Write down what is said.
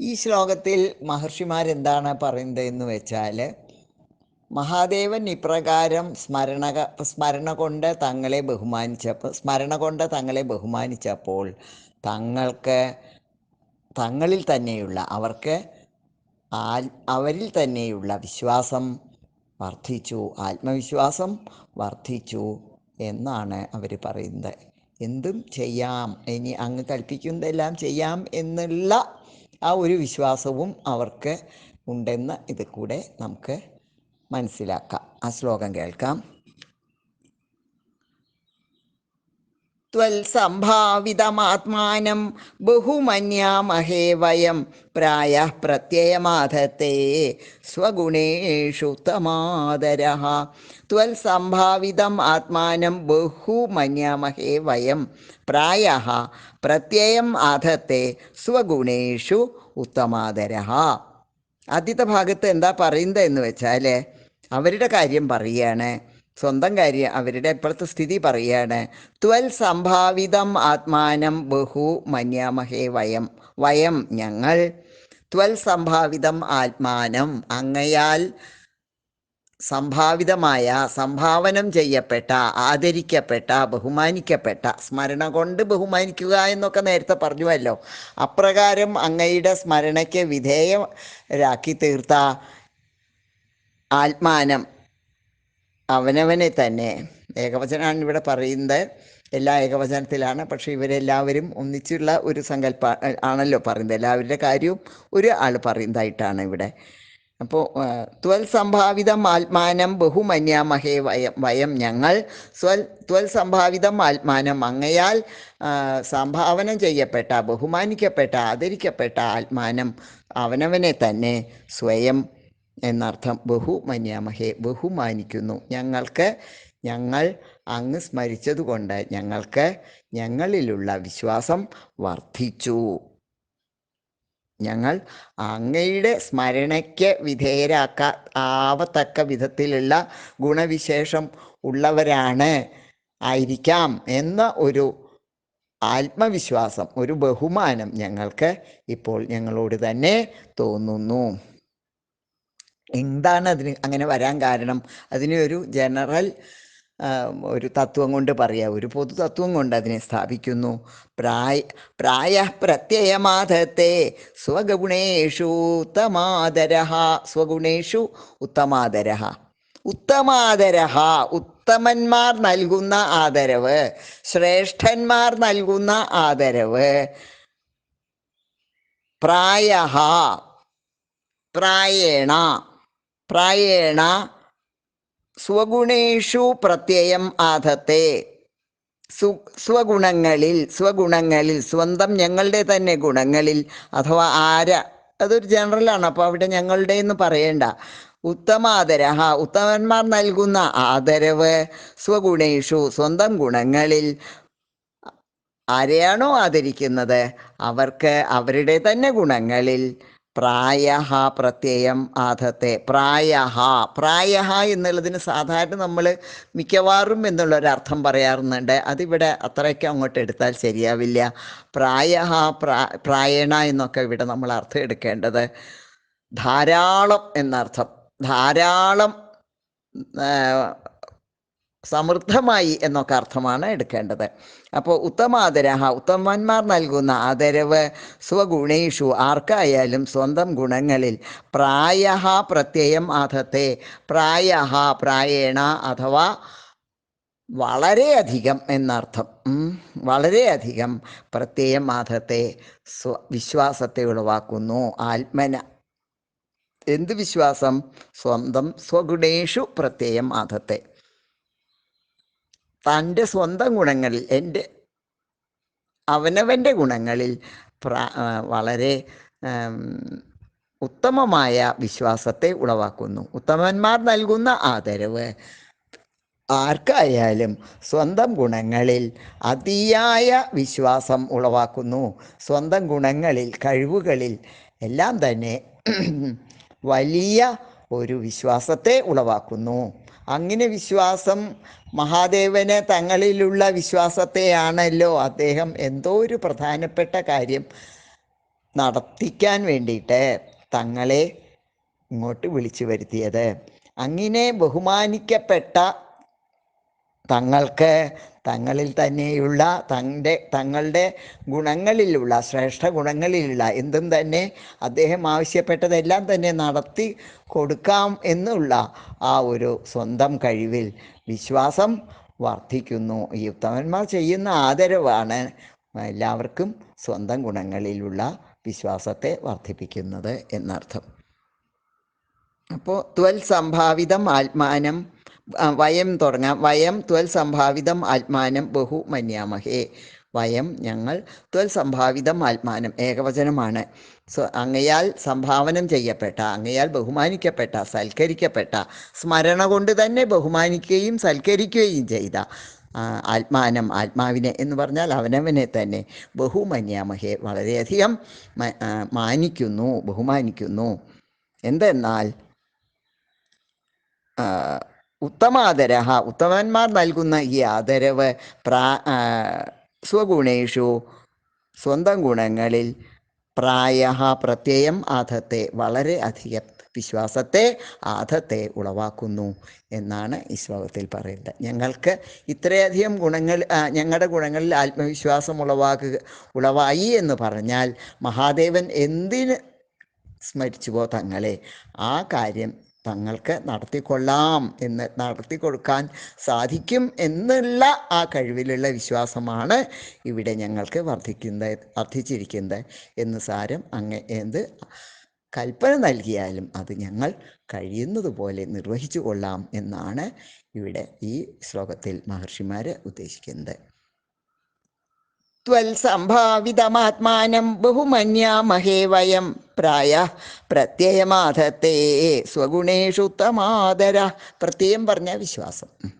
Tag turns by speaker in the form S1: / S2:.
S1: ഈ ശ്ലോകത്തിൽ മഹർഷിമാരെന്താണ് പറയുന്നത് എന്ന് വെച്ചാൽ മഹാദേവൻ ഇപ്രകാരം സ്മരണ സ്മരണ കൊണ്ട് തങ്ങളെ ബഹുമാനിച്ചപ്പോൾ സ്മരണ കൊണ്ട് തങ്ങളെ ബഹുമാനിച്ചപ്പോൾ തങ്ങൾക്ക് തങ്ങളിൽ തന്നെയുള്ള അവർക്ക് അവരിൽ തന്നെയുള്ള വിശ്വാസം വർദ്ധിച്ചു ആത്മവിശ്വാസം വർദ്ധിച്ചു എന്നാണ് അവർ പറയുന്നത്. എന്തും ചെയ്യാം ഇനി അങ്ങ് കൽപ്പിക്കുന്നതെല്ലാം ചെയ്യാം എന്നുള്ള ആ ഒരു വിശ്വാസവും അവർക്ക് ഉണ്ടെന്ന് ഇത് കൂടെ നമുക്ക് മനസ്സിലാക്കാം. ആ ശ്ലോകം കേൾക്കാം. ത്വൽസംഭാവിതമാത്മാനം ബഹുമന്യാമഹേ വയം. പ്രായ പ്രത്യയമാധത്തെ സ്വഗുണേഷു തമാദര. ത്വൽസംഭാവിതം ആത്മാനം ബഹുമന്യാമഹേ വയം. പ്രായ പ്രത്യയം ആധത്തെ സ്വഗുണേഷു ഉത്തമാദര. ആദ്യത്തെ ഭാഗത്ത് എന്താ പറയുന്നത് എന്ന് വെച്ചാൽ അവരുടെ കാര്യം പറയുകയാണ്. സ്വന്തം കാര്യം അവരുടെ ഇപ്പോഴത്തെ സ്ഥിതി പറയുകയാണ്. ത്വൽ സംഭാവിതം ആത്മാനം ബഹു മന്യാമഹേ വയം. വയം ഞങ്ങൾ. ത്വൽ സംഭാവിതം ആത്മാനം അങ്ങയാൽ സംഭാവിതമായ സംഭാവനം ചെയ്യപ്പെട്ട ആദരിക്കപ്പെട്ട ബഹുമാനിക്കപ്പെട്ട സ്മരണ കൊണ്ട് ബഹുമാനിക്കുക എന്നൊക്കെ നേരത്തെ പറഞ്ഞുവല്ലോ. അപ്രകാരം അങ്ങയുടെ സ്മരണയ്ക്ക് വിധേയരാക്കി തീർത്ത ആത്മാനം അവനവനെ തന്നെ. ഏകവചനമാണ് ഇവിടെ പറയുന്നത്. എല്ലാ ഏകവചനത്തിലാണ്. പക്ഷേ ഇവരെല്ലാവരും ഒന്നിച്ചുള്ള ഒരു സങ്കല്പ ആണല്ലോ പറയുന്നത്. എല്ലാവരുടെ കാര്യവും ഒരു ആൾ പറയുന്നതായിട്ടാണ് ഇവിടെ. അപ്പോൾ ത്വൽ സംഭാവിതം ആത്മാനം ബഹുമന്യാമഹേ വയം വയം ഞങ്ങൾ. സ്വൽ ത്വൽ സംഭാവിതം ആത്മാനം അങ്ങയാൽ സംഭാവന ചെയ്യപ്പെട്ട ബഹുമാനിക്കപ്പെട്ട ആദരിക്കപ്പെട്ട ആത്മാനം അവനവനെ തന്നെ സ്വയം എന്നർത്ഥം ബഹുമന്യാമഹേ ബഹുമാനിക്കുന്നു. ഞങ്ങൾക്ക് ഞങ്ങൾ അങ്ങ് സ്മരിച്ചതുകൊണ്ട് ഞങ്ങൾക്ക് ഞങ്ങളിലുള്ള വിശ്വാസം വർദ്ധിച്ചു. ഞങ്ങൾ അങ്ങയുടെ സ്മരണയ്ക്ക് വിധേയരാക്ക ആവത്തക്ക വിധത്തിലുള്ള ഗുണവിശേഷം ഉള്ളവരാണ് ആയിരിക്കാം എന്ന ഒരു ആത്മവിശ്വാസം ഒരു ബഹുമാനം ഞങ്ങൾക്ക് ഇപ്പോൾ ഞങ്ങളോട് തന്നെ തോന്നുന്നു. എന്താണ് അതിന് അങ്ങനെ വരാൻ കാരണം? അതിനെ ഒരു ജനറൽ ഒരു തത്വം കൊണ്ട് പറയാം. ഒരു പൊതു തത്വം കൊണ്ട് അതിനെ സ്ഥാപിക്കുന്നു. പ്രായ പ്രായ പ്രത്യയമാധത്തെ സ്വഗുണേഷു ഉത്തമാദര സ്വഗുണേഷു ഉത്തമാദര ഉത്തമാദര ഉത്തമന്മാർ നൽകുന്ന ആദരവ് ശ്രേഷ്ഠന്മാർ നൽകുന്ന ആദരവ്. പ്രായ പ്രായേണ. പ്രായേണ സ്വഗുണേഷു പ്രത്യയം ആധത്തെ. സു സ്വഗുണങ്ങളിൽ സ്വഗുണങ്ങളിൽ സ്വന്തം ഞങ്ങളുടെ തന്നെ ഗുണങ്ങളിൽ അഥവാ ആര അതൊരു ജനറലാണ് അപ്പോൾ അവിടെ ഞങ്ങളുടെ എന്ന് പറയേണ്ട. ഉത്തമാദര ഉത്തമന്മാർ നൽകുന്ന ആദരവ് സ്വഗുണേഷു സ്വന്തം ഗുണങ്ങളിൽ ആരെയാണോ ആദരിക്കുന്നത്? അവർക്ക് അവരുടെ തന്നെ ഗുണങ്ങളിൽ പ്രായ പ്രത്യയം ആധത്തെ പ്രായ പ്രായ എന്നുള്ളതിന് സാധാരണ നമ്മൾ മിക്കവാറും എന്നുള്ളൊരർത്ഥം പറയാറുണ്ട് അതിവിടെ അത്രയ്ക്ക് അങ്ങോട്ട് എടുത്താൽ ശരിയാവില്ല. പ്രായ പ്രാ പ്രായണ എന്നൊക്കെ ഇവിടെ നമ്മൾ അർത്ഥം എടുക്കേണ്ടത് ധാരാളം എന്നർത്ഥം. ധാരാളം സമൃദ്ധമായി എന്നൊക്കെ അർത്ഥമാണ് എടുക്കേണ്ടത്. അപ്പോൾ ഉത്തമാദരഹ ഉത്തമന്മാർ നൽകുന്ന ആദരവ് സ്വഗുണേഷു ആർക്കായാലും സ്വന്തം ഗുണങ്ങളിൽ. പ്രായ പ്രത്യയം അധത്തെ പ്രായ പ്രായേണ അഥവാ വളരെയധികം എന്നർത്ഥം. വളരെയധികം പ്രത്യയം ആധത്തെ സ്വ വിശ്വാസത്തെ ഉളവാക്കുന്നു ആത്മന. എന്ത് വിശ്വാസം? സ്വന്തം സ്വഗുണേഷു പ്രത്യയം ആധത്തെ തന്റെ സ്വന്തം ഗുണങ്ങളിൽ എന്റെ അവനവന്റെ ഗുണങ്ങളിൽ വളരെ ഉത്തമമായ വിശ്വാസത്തെ ഉളവാക്കുന്നു. ഉത്തമന്മാർ നൽകുന്ന ആദരവ് ആർക്കായാലും സ്വന്തം ഗുണങ്ങളിൽ അതിയായ വിശ്വാസം ഉളവാക്കുന്നു. സ്വന്തം ഗുണങ്ങളിൽ കഴിവുകളിൽ എല്ലാം തന്നെ വലിയ ഒരു വിശ്വാസത്തെ ഉളവാക്കുന്നു. അങ്ങനെ വിശ്വാസം മഹാദേവന് തങ്ങളിലുള്ള വിശ്വാസത്തെയാണല്ലോ അദ്ദേഹം എന്തോ ഒരു പ്രധാനപ്പെട്ട കാര്യം നടത്തിക്കാൻ വേണ്ടിയിട്ട് തങ്ങളെ ഇങ്ങോട്ട് വിളിച്ചു വരുത്തിയത്. അങ്ങനെ ബഹുമാനിക്കപ്പെട്ട തങ്ങൾക്ക് തങ്ങളിൽ തന്നെയുള്ള തന്റെ തങ്ങളുടെ ഗുണങ്ങളിലുള്ള ശ്രേഷ്ഠ ഗുണങ്ങളിലുള്ള എന്തും തന്നെ അദ്ദേഹം ആവശ്യപ്പെട്ടതെല്ലാം തന്നെ നടത്തി കൊടുക്കാം എന്നുള്ള ആ ഒരു സ്വന്തം കഴിവിൽ വിശ്വാസം വർദ്ധിക്കുന്നു. ഈ ഉത്തമന്മാർ ചെയ്യുന്ന ആദരവാണ് എല്ലാവർക്കും സ്വന്തം ഗുണങ്ങളിലുള്ള വിശ്വാസത്തെ വർദ്ധിപ്പിക്കുന്നത് എന്നർത്ഥം. അപ്പോൾ ത്വൽ സംഭാവിതം ആത്മാനം വയം തുടങ്ങാം. വയം ത്വൽ സംഭാവിതം ആത്മാനം ബഹു മന്യാമഹേ. വയം ഞങ്ങൾ ത്വൽ സംഭാവിതം ആത്മാനം ഏകവചനമാണ്. സോ അങ്ങയാൽ സംഭാവനം ചെയ്യപ്പെട്ട അങ്ങയാൽ ബഹുമാനിക്കപ്പെട്ട സൽക്കരിക്കപ്പെട്ട സ്മരണ കൊണ്ട് തന്നെ ബഹുമാനിക്കുകയും സൽക്കരിക്കുകയും ചെയ്ത ആത്മാനം ആത്മാവിനെ എന്ന് പറഞ്ഞാൽ അവനവനെ തന്നെ ബഹുമന്യാമഹേ വളരെയധികം മാനിക്കുന്നു ബഹുമാനിക്കുന്നു. എന്തെന്നാൽ ഉത്തമാദര ഉത്തമന്മാർ നൽകുന്ന ഈ ആദരവ് പ്രാ സ്വഗുണേഷു സ്വന്തം ഗുണങ്ങളിൽ പ്രായ പ്രത്യയം ആധത്തെ വളരെ അധികം വിശ്വാസത്തെ ആധത്തെ ഉളവാക്കുന്നു എന്നാണ് ഈ ശ്ലോകത്തിൽ പറയുന്നത്. ഞങ്ങൾക്ക് ഇത്രയധികം ഗുണങ്ങൾ ഞങ്ങളുടെ ഗുണങ്ങളിൽ ആത്മവിശ്വാസം ഉളവാക്കുക ഉളവായി എന്ന് പറഞ്ഞാൽ മഹാദേവൻ എന്തിന് സ്മരിച്ചുവോ തങ്ങളെ ആ കാര്യം തങ്ങൾക്ക് നടത്തിക്കൊള്ളാം എന്ന് നടത്തി കൊടുക്കാൻ സാധിക്കും എന്നുള്ള ആ കഴിവിലുള്ള വിശ്വാസമാണ് ഇവിടെ ഞങ്ങൾക്ക് വർദ്ധിക്കുന്നത് വർദ്ധിച്ചിരിക്കുന്നത്. എന്ന് സാരം അങ്ങ് എന്ത് കൽപ്പന നൽകിയാലും അത് ഞങ്ങൾ കഴിയുന്നത് പോലെ നിർവഹിച്ചു കൊള്ളാം എന്നാണ് ഇവിടെ ഈ ശ്ലോകത്തിൽ മഹർഷിമാർ ഉദ്ദേശിക്കുന്നത്. ത്വൽസംഭാവിതമാത്മാനം ബഹുമന്യാമഹേ വയം പ്രായ പ്രത്യയമാധത്തെ സ്വഗുണേഷു തമാദര പ്രത്യയം പറഞ്ഞ വിശ്വാസം.